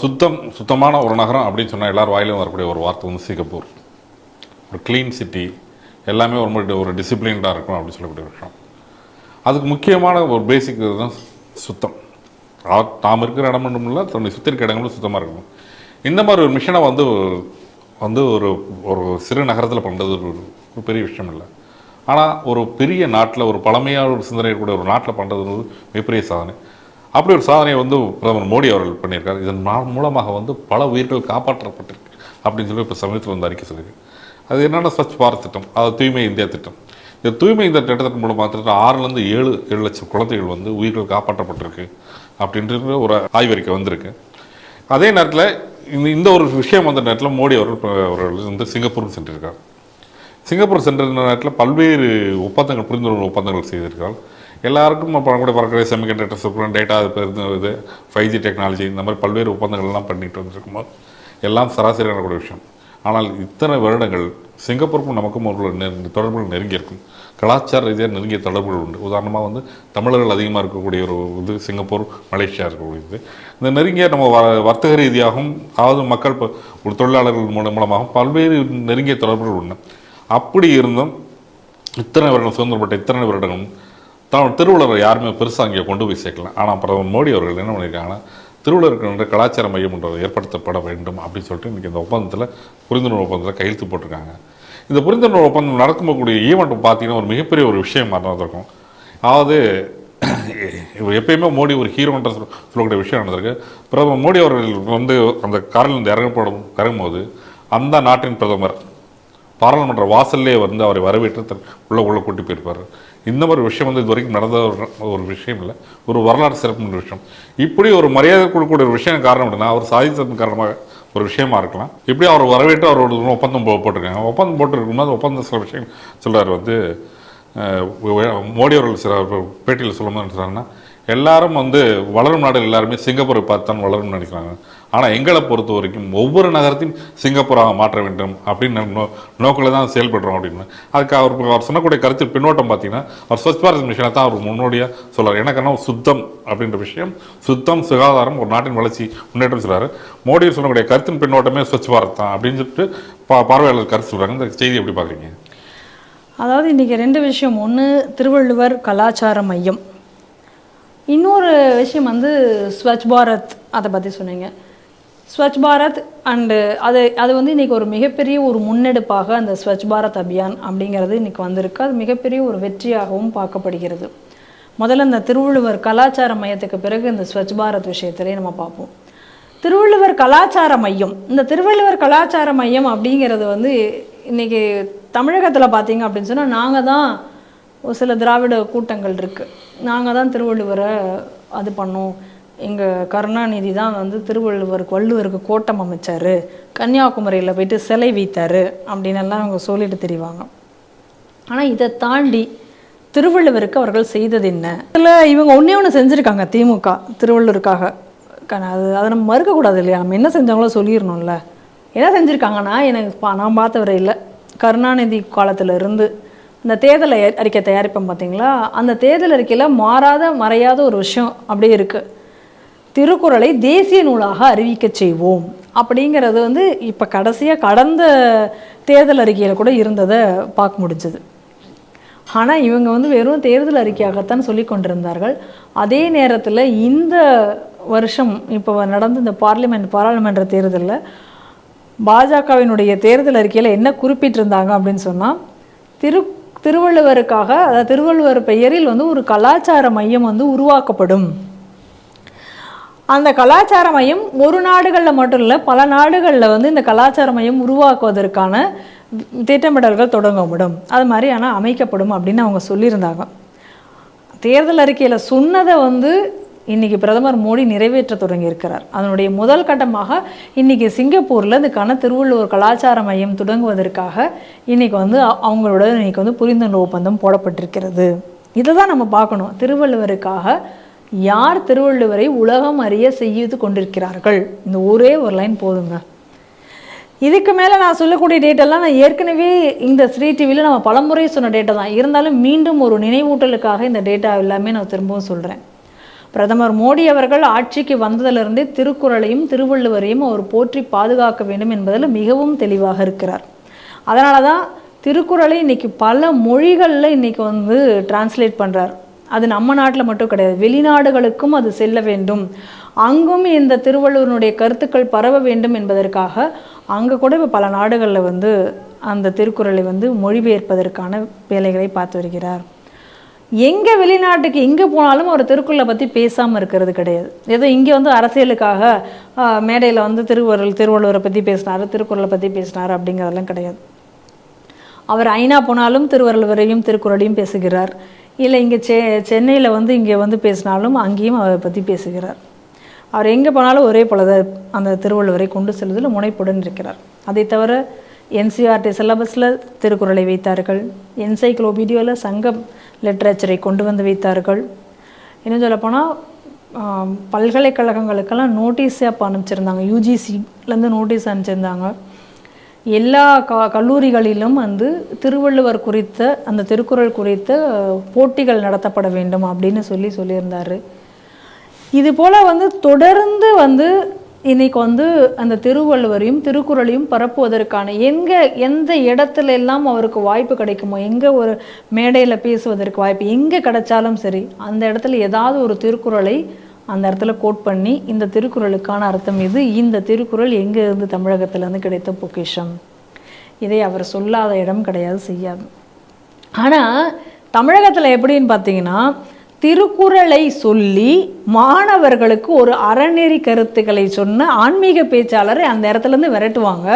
சுத்தம் சுத்தமான ஒரு நகரம் அப்படின்னு சொன்னால் எல்லாரும் வாயிலும் வரக்கூடிய ஒரு வார்த்தை வந்து சிங்கப்பூர். ஒரு க்ளீன் சிட்டி எல்லாமே ஒரு மாதிரி ஒரு டிசிப்ளின்டாக இருக்கும் அப்படின்னு சொல்லக்கூடிய விஷயம். அதுக்கு முக்கியமான ஒரு பேசிக் தான் சுத்தம். நாம் இருக்கிற இடம் மட்டும் இல்லை தன்னை சுற்றி இருக்க இடங்களும் சுத்தமாக இருக்கணும். இந்த மாதிரி ஒரு மிஷனை வந்து வந்து ஒரு ஒரு சிறு நகரத்தில் பண்ணுறது ஒரு ஒரு பெரிய விஷயம் இல்லை. ஆனால் ஒரு பெரிய நாட்டில் ஒரு பழமையான ஒரு சிந்தனை கூட ஒரு நாட்டில் பண்ணுறது மிகப்பெரிய சாதனை. அப்படி ஒரு சாதனையை வந்து பிரதமர் மோடி அவர்கள் பண்ணியிருக்கார். இதன் மூலமாக வந்து பல உயிர்கள் காப்பாற்றப்பட்டிருக்கு அப்படின்னு சொல்லி இப்போ சமீபத்தில் வந்து அறிக்கை சொல்லியிருக்கு. அது என்னென்ன ஸ்வச் பாரத் திட்டம் அது தூய்மை இந்தியா திட்டம். இந்த தூய்மை இந்த திட்டத்தின் மூலமாக திட்டம் ஆறுலேருந்து ஏழு ஏழு லட்சம் குழந்தைகள் வந்து உயிர்கள் காப்பாற்றப்பட்டிருக்கு அப்படின்ற ஒரு ஆய்வறிக்கை வந்திருக்கு. அதே நேரத்தில் இந்த இந்த ஒரு விஷயம் வந்த நேரத்தில் மோடி அவர்கள் அவர்கள் வந்து சிங்கப்பூர் சென்றிருக்கார். சிங்கப்பூர் சென்ற நேரத்தில் பல்வேறு ஒப்பந்தங்கள் புரிந்துணர்வு ஒப்பந்தங்கள் செய்திருக்கார் எல்லாருக்கும் பண்ணக்கூடிய பறக்கிற செமிகண்டக்டர்ஸ் டேட்டா இது இது ஃபைவ் ஜி டெக்னாலஜி இந்த மாதிரி பல்வேறு ஒப்பந்தங்கள்லாம் பண்ணிட்டு வந்திருக்கும்போது எல்லாம் சராசரியான கூட விஷயம். ஆனால் இத்தனை வருடங்கள் சிங்கப்பூருக்கும் நமக்கும் ஒரு தொடர்புகள் நெருங்கியிருக்கும். கலாச்சார ரீதியாக நெருங்கிய தொடர்புகள் உண்டு. உதாரணமாக வந்து தமிழர்கள் அதிகமாக இருக்கக்கூடிய ஒரு இது சிங்கப்பூர் மலேசியா இருக்கக்கூடியது. இந்த நெருங்கிய நம்ம வ- வர்த்தக ரீதியாகவும் அதாவது மக்கள் ஒரு தொழிலாளர்கள் மூலம் மூலமாகவும் பல்வேறு நெருங்கிய தொடர்புகள் உண்டு. அப்படி இருந்தும் இத்தனை வருடம் சுதந்திரப்பட்ட இத்தனை வருடங்களும் தான் திருவள்ளுவர் யாருமே பெருசாக அங்கே கொண்டு போய் சேர்க்கலாம் ஆனால் பிரதமர் மோடி அவர்கள் என்ன பண்ணியிருக்காங்கன்னா திருவள்ளுவருக்கு என்ற கலாச்சார மையம் ஒன்று ஏற்படுத்தப்பட வேண்டும் அப்படின்னு சொல்லிட்டு இன்றைக்கி இந்த ஒப்பந்தத்தில் புரிந்துணர்வு ஒப்பந்தத்தில் கையெழுத்து போட்டிருக்காங்க. இந்த புரிந்துணர்வு ஒப்பந்தம் நடக்கக்கூடிய ஈவெண்ட் பார்த்தீங்கன்னா ஒரு மிகப்பெரிய ஒரு விஷயம் நடந்திருக்கும் அதாவது இவர் எப்பயுமே மோடி ஒரு ஹீரோன்ற சொல்லக்கூடிய விஷயம் நடந்திருக்கு. பிரதமர் மோடி அவர்கள் வந்து அந்த காரில் இருந்து இறங்கப்படும் இறங்கும்போது அந்த நாட்டின் பிரதமர் பாராளுமன்ற வாசல்லே வந்து அவரை வரவேற்று தன் உள்ள உள்ள கூட்டி போயிருப்பார். இந்த மாதிரி விஷயம் வந்து இது வரைக்கும் நடந்த ஒரு ஒரு விஷயம் இல்லை. ஒரு வரலாறு சிறப்பு விஷயம். இப்படி ஒரு மரியாதை கொடுக்கக்கூடிய ஒரு விஷயம் காரணம் அப்படின்னா அவர் சாதித்ததன் காரணமாக ஒரு விஷயமா இருக்கலாம். இப்படி அவர் வரவேற்று அவரோட ஒப்பந்தம் போ- போட்டிருக்காங்க. ஒப்பந்தம் போட்டிருக்கும்போது ஒப்பந்தம் சில விஷயம் சொல்கிறார் வந்து மோடி அவர்கள் சில பேட்டியில் சொல்லும்போது என்ன எல்லாரும் வந்து வளரும் நாடுகள் எல்லாருமே சிங்கப்பூரை பார்த்து தான் வளரும்னு நினைக்கிறாங்க. ஆனால் எங்களை பொறுத்த வரைக்கும் ஒவ்வொரு நகரத்தையும் சிங்கப்பூராக மாற்ற வேண்டும் அப்படின்னு நோ நோக்கில் தான் செயல்படுறோம் அப்படின்னு. அதுக்கு அவர் அவர் சொன்னக்கூடிய கருத்து பின்னோட்டம் பார்த்தீங்கன்னா அவர் ஸ்வச் பாரத் மிஷனை தான் அவர் முன்னோடியாக சொல்கிறார் எனக்குன்னா சுத்தம் அப்படின்ற விஷயம். சுத்தம் சுகாதாரம் ஒரு நாட்டின் வளர்ச்சி முன்னேற்றம் சொல்றாரு. மோடி சொல்லக்கூடிய கருத்தின் பின்னோட்டமே ஸ்வச் பாரத் தான் அப்படின்னு சொல்லிட்டு பா பார்வையாளர் கருத்து சொல்கிறாங்க இந்த செய்தி எப்படி பார்க்குறீங்க? அதாவது இன்றைக்கி ரெண்டு விஷயம். ஒன்று திருவள்ளுவர் கலாச்சார மையம். இன்னொரு விஷயம் வந்து ஸ்வச் பாரத் அதை பற்றி சொன்னீங்க. ஸ்வச் பாரத் அண்டு அது அது வந்து இன்றைக்கி ஒரு மிகப்பெரிய ஒரு முன்னெடுப்பாக அந்த ஸ்வச் பாரத் அபியான் அப்படிங்கிறது இன்றைக்கி வந்திருக்கு. அது மிகப்பெரிய ஒரு வெற்றியாகவும் பார்க்கப்படுகிறது. முதல்ல இந்த திருவள்ளுவர் கலாச்சார மையத்துக்கு பிறகு இந்த ஸ்வச் பாரத் விஷயத்திலே நம்ம பார்ப்போம். திருவள்ளுவர் கலாச்சார மையம் இந்த திருவள்ளுவர் கலாச்சார மையம் அப்படிங்கிறது வந்து இன்றைக்கி தமிழகத்தில் பார்த்தீங்க அப்படின்னு சொன்னால் நாங்கள் தான் ஒரு சில திராவிட கூட்டங்கள் இருக்குது நாங்கள் தான் திருவள்ளுவரை அது பண்ணோம். எங்கள் கருணாநிதி தான் வந்து திருவள்ளுவருக்கு வள்ளுவருக்கு கோட்டம் அமைச்சார். கன்னியாகுமரியில் போயிட்டு சிலை வைத்தார் அப்படின்னு எல்லாம் அவங்க சொல்லிட்டு தெரிவாங்க. ஆனால் இதை தாண்டி திருவள்ளுவருக்கு அவர்கள் செய்தது என்ன? இதில் இவங்க ஒன்றே ஒன்று செஞ்சுருக்காங்க திமுக திருவள்ளுவருக்காக. க- அது அதை நம்ம மறுக்கக்கூடாது இல்லையா? நம்ம என்ன செஞ்சாங்களோ சொல்லிடணும்ல. என்ன செஞ்சுருக்காங்கன்னா எனக்கு நான் பார்த்த வரையில் கருணாநிதி காலத்தில் இருந்து இந்த தேர்தல் அறிக்கை தயாரிப்போம் பார்த்தீங்களா அந்த தேர்தல் அறிக்கையில் மாறாத மறையாத ஒரு விஷயம் அப்படியே இருக்குது திருக்குறளை தேசிய நூலாக அறிவிக்க செய்வோம். அப்படிங்கிறது வந்து இப்போ கடைசியாக கடந்த தேர்தல் அறிக்கையில் கூட இருந்ததை பார்க்க முடிஞ்சது. ஆனால் இவங்க வந்து வெறும் தேர்தல் அறிக்கையாகத்தான் சொல்லி கொண்டிருந்தார்கள். அதே நேரத்தில் இந்த வருஷம் இப்போ நடந்த இந்த பார்லிமெண்ட் பாராளுமன்ற தேர்தலில் பாஜகவினுடைய தேர்தல் அறிக்கையில் என்ன குறிப்பிட்டிருந்தாங்க அப்படின்னு சொன்னால் திரு திருவள்ளுவருக்காக அதாவது திருவள்ளுவர் பெயரில் வந்து ஒரு கலாச்சார மையம் வந்து உருவாக்கப்படும். அந்த கலாச்சார மையம் ஒரு நாடுகளில் மட்டும் இல்லை பல நாடுகளில் வந்து இந்த கலாச்சார மையம் உருவாக்குவதற்கான திட்டமிடல்கள் தொடங்கப்படும். அது மாதிரி ஆனால் அமைக்கப்படும் அப்படின்னு அவங்க சொல்லியிருந்தாங்க. தேர்தல் அறிக்கையில் சொன்னதை வந்து இன்னைக்கு பிரதமர் மோடி நிறைவேற்ற தொடங்கியிருக்கிறார். அதனுடைய முதல் கட்டமாக இன்றைக்கி சிங்கப்பூரில் இதுக்கான திருவள்ளுவர் கலாச்சார மையம் தொடங்குவதற்காக இன்றைக்கி வந்து அவங்களோட இன்னைக்கு வந்து புரிந்துணர்வு ஒப்பந்தம் போடப்பட்டிருக்கிறது. இதை தான் நம்ம பார்க்கணும். திருவள்ளுவருக்காக யார் திருவள்ளுவரை உலகம் அறிய செய்து கொண்டிருக்கிறார்கள்? இந்த ஒரே ஒரு லைன் போதுங்க. இதுக்கு மேலே நான் சொல்லக்கூடிய டேட்டெல்லாம் நான் ஏற்கனவே இந்த ஸ்ரீ டிவியில் நம்ம பலமுறை சொன்ன டேட்டா தான். இருந்தாலும் மீண்டும் ஒரு நினைவூட்டலுக்காக இந்த டேட்டா எல்லாமே நான் திரும்பவும் சொல்கிறேன் பிரதமர் மோடி அவர்கள் ஆட்சிக்கு வந்ததிலிருந்தே திருக்குறளையும் திருவள்ளுவரையும் அவர் போற்றி பாதுகாக்க வேண்டும் என்பதில் மிகவும் தெளிவாக இருக்கிறார். அதனால தான் திருக்குறளை இன்னைக்கு பல மொழிகளில் இன்னைக்கு வந்து டிரான்ஸ்லேட் பண்ணுறார் அது நம்ம நாட்டில் மட்டும் கிடையாது. வெளிநாடுகளுக்கும் அது செல்ல வேண்டும். அங்கும் இந்த திருவள்ளுவனுடைய கருத்துக்கள் பரவ வேண்டும் என்பதற்காக அங்கே கூட இப்போ பல நாடுகளில் வந்து அந்த திருக்குறளை வந்து மொழிபெயர்ப்பதற்கான வேலைகளை பார்த்து வருகிறார். எங்கே வெளிநாட்டுக்கு எங்கே போனாலும் அவர் திருக்குறளை பற்றி பேசாமல் இருக்கிறது கிடையாது. ஏதோ இங்கே வந்து அரசியலுக்காக மேடையில் வந்து திருவள்ளுவர் திருவள்ளுவரை பற்றி பேசினார் திருக்குறளை பற்றி பேசினார் அப்படிங்கிறதெல்லாம் கிடையாது. அவர் ஐநா போனாலும் திருவள்ளுவரையும் திருக்குறளையும் பேசுகிறார். இல்லை இங்கே செ சென்னையில் வந்து இங்கே வந்து பேசினாலும் அங்கேயும் அவரை பற்றி பேசுகிறார். அவர் எங்கே போனாலும் ஒரே போல தான் அந்த திருவள்ளுவரை கொண்டு செல்வதில் முனைப்புடன் இருக்கிறார். அதை தவிர என்சிஆர்டி சிலபஸில் திருக்குறளை வைத்தார்கள். என்சைக்ளோபீடியோவில் சங்கம் லிட்ரேச்சரை கொண்டு வந்து வைத்தார்கள். இன்னும் சொல்லப்போனால் பல்கலைக்கழகங்களுக்கெல்லாம் நோட்டீஸே அப்போ அனுப்பிச்சிருந்தாங்க. யூஜிசிலேருந்து நோட்டீஸ் அனுப்பிச்சிருந்தாங்க. எல்லா க கல்லூரிகளிலும் வந்து திருவள்ளுவர் குறித்த அந்த திருக்குறள் குறித்த போட்டிகள் நடத்தப்பட வேண்டும் அப்படின்னு சொல்லி சொல்லியிருந்தாரு. இது போல் வந்து தொடர்ந்து வந்து இன்னைக்கு வந்து அந்த திருவள்ளுவரையும் திருக்குறளையும் பரப்புவதற்கான எங்கே எந்த இடத்துல எல்லாம் அவருக்கு வாய்ப்பு கிடைக்குமோ எங்கே ஒரு மேடையில் பேசுவதற்கு வாய்ப்பு எங்கே கிடைச்சாலும் சரி அந்த இடத்துல ஏதாவது ஒரு திருக்குறளை அந்த இடத்துல கோட் பண்ணி இந்த திருக்குறளுக்கான அர்த்தம் இது இந்த திருக்குறள் எங்கே இருந்து தமிழகத்திலேருந்து கிடைத்த பொக்கிஷம்? இதை அவர் சொல்லாத இடம் கிடையாது செய்யாது. ஆனால் தமிழகத்தில் எப்படின்னு பார்த்தீங்கன்னா திருக்குறளை சொல்லி மாணவர்களுக்கு ஒரு அறநெறி கருத்துக்களை சொன்ன ஆன்மீக பேச்சாளரை அந்த இடத்துலேருந்து விரட்டுவாங்க.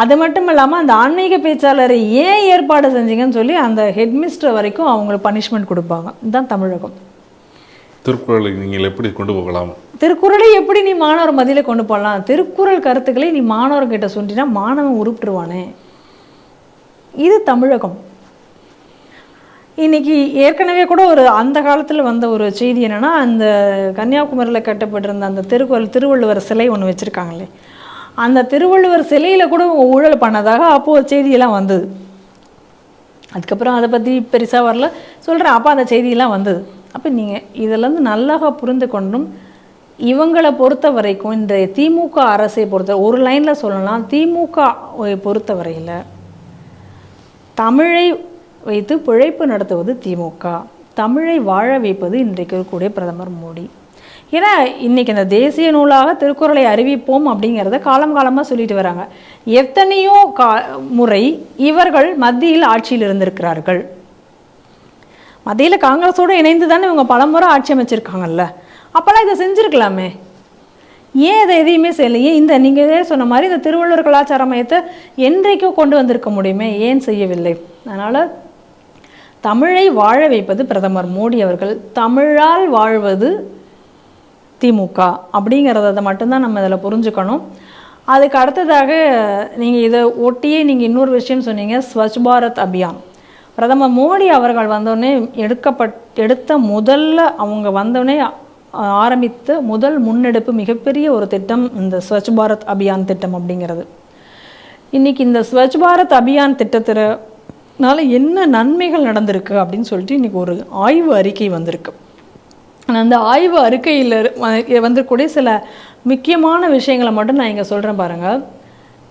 அது மட்டும் இல்லாமல் அந்த ஆன்மீக பேச்சாளரை ஏன் ஏற்பாடு செஞ்சீங்கன்னு சொல்லி அந்த ஹெட்மிஸ்டர் வரைக்கும் அவங்களுக்கு பனிஷ்மெண்ட் கொடுப்பாங்க. இதுதான் தமிழகம். திருக்குறளை நீங்கள் எப்படி கொண்டு போகலாம்? திருக்குறளை எப்படி நீ மாணவர் மதியில கொண்டு போகலாம்? திருக்குறள் கருத்துக்களை நீ மாணவர்கிட்ட சொல்லினா மாணவன் உருப்பிட்டுருவானே இது தமிழகம். இன்னைக்கு ஏற்கனவே கூட ஒரு அந்த காலத்தில் வந்த ஒரு செய்தி என்னன்னா அந்த கன்னியாகுமரியில் கட்டப்பட்டிருந்த அந்த திருக்குறள் திருவள்ளுவர் சிலை ஒன்று வச்சுருக்காங்களே. அந்த திருவள்ளுவர் சிலையில் கூட ஊழல் பண்ணதாக அப்போது செய்தியெல்லாம் வந்தது. அதுக்கப்புறம் அதை பற்றி பெருசாக வரல. சொல்கிறேன் அப்போ அந்த செய்தியெல்லாம் வந்தது. அப்போ நீங்கள் இதிலேருந்து நல்லாக புரிந்து கொண்டும் இவங்களை பொறுத்த வரைக்கும் இந்த திமுக அரசை பொறுத்த ஒரு லைனில் சொல்லலாம். திமுக பொறுத்த வரையில் தமிழை வைத்து பிழைப்பு நடத்துவது திமுக. தமிழை வாழ வைப்பது இன்றைக்கு இருக்கக்கூடிய பிரதமர் மோடி. ஏன்னா இன்னைக்கு இந்த தேசிய நூலாக திருக்குறளை அறிவிப்போம் அப்படிங்கிறத காலம் காலமாக சொல்லிட்டு வராங்க. எத்தனையோ கா முறை இவர்கள் மத்தியில் ஆட்சியில் இருந்திருக்கிறார்கள். மத்தியில் காங்கிரஸோடு இணைந்து தானே இவங்க பலமுறை ஆட்சி அமைச்சிருக்காங்கல்ல? அப்போல்லாம் இதை செஞ்சுருக்கலாமே? ஏன் இதை எதையுமே செய்யலையே இந்த நீங்கள் சொன்ன மாதிரி இந்த திருவள்ளுவர் கலாச்சார மையத்தை என்றைக்கும் கொண்டு வந்திருக்க முடியுமே? ஏன் செய்யவில்லை? அதனால் தமிழை வாழ வைப்பது பிரதமர் மோடி அவர்கள். தமிழால் வாழ்வது திமுக அப்படிங்கிறத மட்டும்தான் நம்ம இதில் புரிஞ்சுக்கணும். அதுக்கு அடுத்ததாக நீங்கள் இதை ஒட்டியே நீங்கள் இன்னொரு விஷயம் சொன்னீங்க ஸ்வச் பாரத் அபியான். பிரதமர் மோடி அவர்கள் வந்தோடனே எடுக்கப்பட் எடுத்த முதல்ல அவங்க வந்தோடனே ஆரம்பித்த முதல் முன்னெடுப்பு மிகப்பெரிய ஒரு திட்டம் இந்த ஸ்வச் பாரத் அபியான் திட்டம் அப்படிங்கிறது. இன்னைக்கு இந்த ஸ்வச் பாரத் அபியான் திட்டத்தினால என்ன நன்மைகள் நடந்திருக்கு அப்படின்னு சொல்லிட்டு இன்றைக்கி ஒரு ஆய்வு அறிக்கை வந்திருக்கு. அந்த ஆய்வு அறிக்கையில் வந்திருக்கக்கூடிய சில முக்கியமான விஷயங்களை மட்டும் நான் இங்கே சொல்கிறேன் பாருங்கள்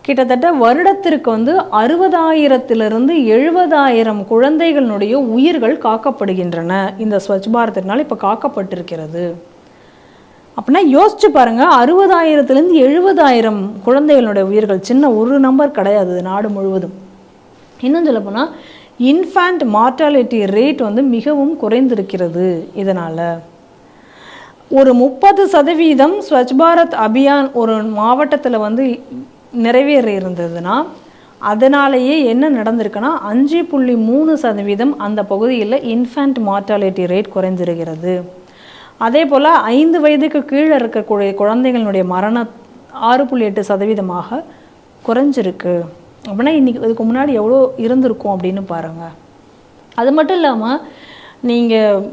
கிட்டத்தட்ட வருடத்திற்கு வந்து அறுபதாயிரத்திலிருந்து எழுபதாயிரம் குழந்தைகளுடைய உயிர்கள் காக்கப்படுகின்றன. இந்த ஸ்வச் பாரத்தினால் இப்போ காக்கப்பட்டிருக்கிறது. அப்படின்னா யோசிச்சு பாருங்க அறுபதாயிரத்துலேருந்து எழுபதாயிரம் குழந்தைகளுடைய உயிர்கள் சின்ன ஒரு நம்பர் கிடையாது நாடு முழுவதும். இன்னும் சொல்லப்போனால் இன்ஃபேண்ட் மார்ட்டாலிட்டி ரேட் வந்து மிகவும் குறைந்திருக்கிறது இதனால். ஒரு முப்பது சதவீதம் ஸ்வச் பாரத் அபியான் ஒரு மாவட்டத்தில் வந்து நிறைவேற இருந்ததுன்னா அதனாலேயே என்ன நடந்திருக்குன்னா அஞ்சு புள்ளி மூணு சதவீதம் அந்த பகுதியில் இன்ஃபேண்ட் மார்ட்டாலிட்டி ரேட் குறைஞ்சிருக்கிறது அதே போல் ஐந்து வயதுக்கு கீழே இருக்கக்கூடிய குழந்தைகளுடைய மரண ஆறு புள்ளி எட்டு சதவீதமாக குறைஞ்சிருக்கு. அப்படின்னா இன்றைக்கி இதுக்கு முன்னாடி எவ்வளோ இருந்திருக்கும் அப்படின்னு பாருங்கள் அது மட்டும் இல்லாமல் நீங்கள்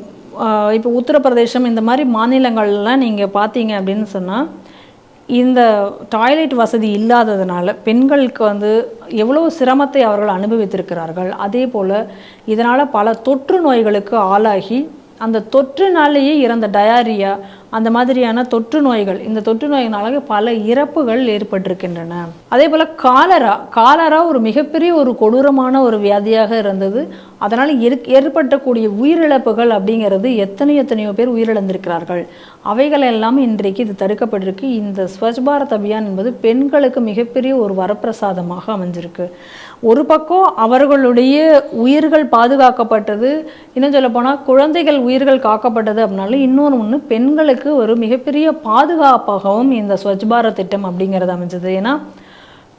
இப்போ உத்தரப்பிரதேசம் இந்த மாதிரி மாநிலங்கள்லாம் நீங்கள் பார்த்தீங்க அப்படின்னு சொன்னால் இந்த டாய்லெட் வசதி இல்லாததுனால பெண்களுக்கு வந்து எவ்வளோ சிரமத்தை அவர்கள் அனுபவித்திருக்கிறார்கள். அதே போல் இதனால் பல தொற்று நோய்களுக்கு ஆளாகி அந்த தொற்றுனாலேயே இறந்த டயாரியா அந்த மாதிரியான தொற்று நோய்கள் இந்த தொற்று நோயினால பல இறப்புகள் ஏற்பட்டிருக்கின்றன. அதே போல் காலரா காலரா ஒரு மிகப்பெரிய ஒரு கொடூரமான ஒரு வியாதியாக இருந்தது. அதனால் ஏற்பட்டக்கூடிய உயிரிழப்புகள் அப்படிங்கிறது எத்தனை எத்தனையோ பேர் உயிரிழந்திருக்கிறார்கள். அவைகள் எல்லாம் இன்றைக்கு இது தடுக்கப்பட்டிருக்கு. இந்த ஸ்வச் பாரத் அபியான் என்பது பெண்களுக்கு மிகப்பெரிய ஒரு வரப்பிரசாதமாக அமைஞ்சிருக்கு. ஒரு பக்கம் அவர்களுடைய உயிர்கள் பாதுகாக்கப்பட்டது இன்னும் சொல்லப்போனால் குழந்தைகள் உயிர்கள் காக்கப்பட்டது அப்படின்னாலும் இன்னொன்று ஒன்று பெண்களுக்கு ஒரு மிகப்பெரிய பாதுகாப்பாகவும் இந்த ஸ்வச் பாரத் திட்டம் அப்படிங்கிறது அமைஞ்சது. ஏன்னா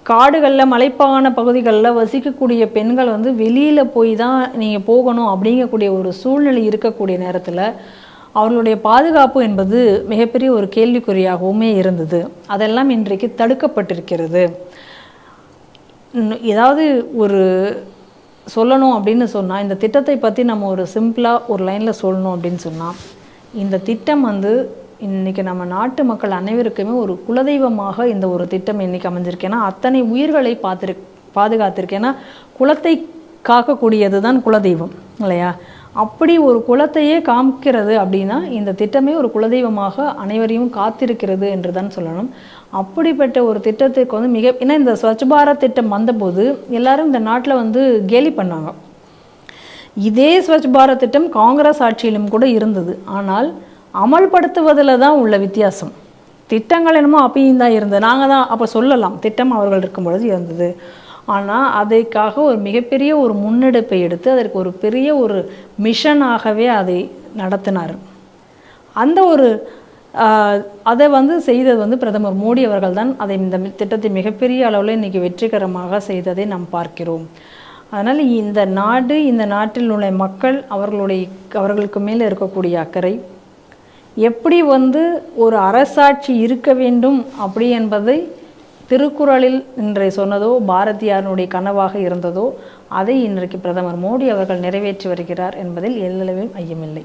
காடுகளில் மலைப்பான பகுதிகளில் வசிக்கக்கூடிய பெண்கள் வந்து வெளியில் போய் தான் நீங்கள் போகணும் அப்படிங்கக்கூடிய ஒரு சூழ்நிலை இருக்கக்கூடிய நேரத்தில் அவர்களுடைய பாதுகாப்பு என்பது மிகப்பெரிய ஒரு கேள்விக்குறியாகவுமே இருந்தது. அதெல்லாம் இன்றைக்கு தடுக்கப்பட்டிருக்கிறது. ஏதாவது ஒரு சொல்லணும் அப்படின்னு சொன்னால் இந்த திட்டத்தை பற்றி நம்ம ஒரு சிம்பிளாக ஒரு லைனில் சொல்லணும் அப்படின்னு சொன்னால் இந்த திட்டம் வந்து இன்றைக்கி நம்ம நாட்டு மக்கள் அனைவருக்குமே ஒரு குலதெய்வமாக இந்த ஒரு திட்டம் இன்றைக்கி அமைஞ்சிருக்கேன்னா அத்தனை உயிர்களை பார்த்துரு பாதுகாத்திருக்கேன்னா குலத்தை காக்கக்கூடியது தான் குலதெய்வம் இல்லையா? அப்படி ஒரு குலத்தையே காமிக்கிறது அப்படின்னா இந்த திட்டமே ஒரு குலதெய்வமாக அனைவரையும் காத்திருக்கிறது என்று தான் சொல்லணும். அப்படிப்பட்ட ஒரு திட்டத்திற்கு வந்து மிக ஏன்னா இந்த ஸ்வச் பாரத் திட்டம் வந்தபோது எல்லாரும் இந்த நாட்டில் வந்து கேலி பண்ணாங்க. இதே ஸ்வச் பாரத் திட்டம் காங்கிரஸ் ஆட்சியிலும் கூட இருந்தது. ஆனால் அமல்படுத்துவதில் தான் உள்ள வித்தியாசம். திட்டங்கள் என்னமோ அப்பயும் தான் இருந்தது. நாங்கள் தான் அப்போ சொல்லலாம் திட்டம் அவர்கள் இருக்கும் பொழுது இருந்தது. ஆனால் அதற்காக ஒரு மிகப்பெரிய ஒரு முன்னெடுப்பை எடுத்து அதற்கு ஒரு பெரிய ஒரு மிஷனாகவே அதை நடத்தினார். அந்த ஒரு அதை வந்து செய்தது வந்து பிரதமர் மோடி அவர்கள் தான். அதை இந்த திட்டத்தை மிகப்பெரிய அளவில் இன்றைக்கி வெற்றிகரமாக செய்ததை நாம் பார்க்கிறோம். அதனால் இந்த நாடு இந்த நாட்டில் உள்ள மக்கள் அவர்களுடைய அவர்களுக்கு மேலே இருக்கக்கூடிய அக்கறை. எப்படி வந்து ஒரு அரசாட்சி இருக்க வேண்டும் அப்படி என்பதை திருக்குறளில் இன்றை சொன்னதோ பாரதியாரனுடைய கனவாக இருந்ததோ அதை இன்றைக்கு பிரதமர் மோடி அவர்கள் நிறைவேற்றி வருகிறார் என்பதில் எல்லளவும் ஐயமில்லை.